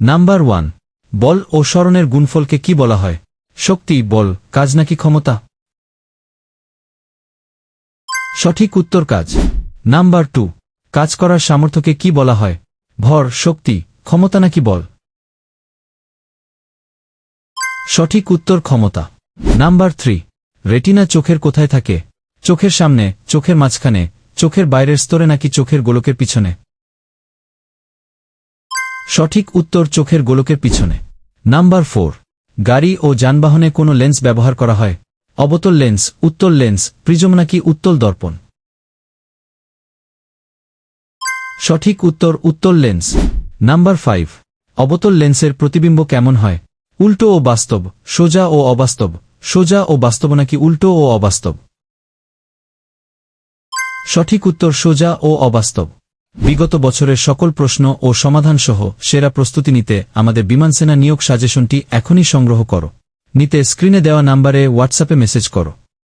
Number one বল ও স্মরণের গুণফলকে কি বলা হয়? শক্তি, বল, কাজ নাকি ক্ষমতা? সঠিক উত্তর কাজ। নাম্বার টু কাজ করার সামর্থ্যকে কি বলা হয়? ভর, শক্তি, ক্ষমতা নাকি বল? সঠিক উত্তর ক্ষমতা। নাম্বার থ্রি রেটিনা চোখের কোথায় থাকে? চোখের সামনে, চোখের মাঝখানে, চোখের বাইরের স্তরে নাকি চোখের গোলকের পিছনে? সঠিক উত্তর চোখের গোলকের পিছনে। Number four. গাড়ি ও যানবাহনে কোনো লেন্স ব্যবহার করা হয়। অবতল লেন্স, উত্তল লেন্স, প্রিজম নাকি উত্তল দর্পণ। সঠিক উত্তর উত্তল লেন্স। Number five. অবতল লেন্সের প্রতিবিম্ব কেমন হয়? উল্টো ও বাস্তব, সোজা ও অবাস্তব। সোজা ও বাস্তব নাকি উল্টো ও অবাস্তব? সঠিক উত্তর সোজা ও অবাস্তব। বিগত বছরের সকল প্রশ্ন ও সমাধান সহ সেরা প্রস্তুতি নিতে আমাদের বিমান সেনা নিয়োগ সাজেশনটি এখনই সংগ্রহ করো। নিতে স্ক্রিনে দেওয়া নাম্বারে হোয়াটসঅ্যাপে মেসেজ করো।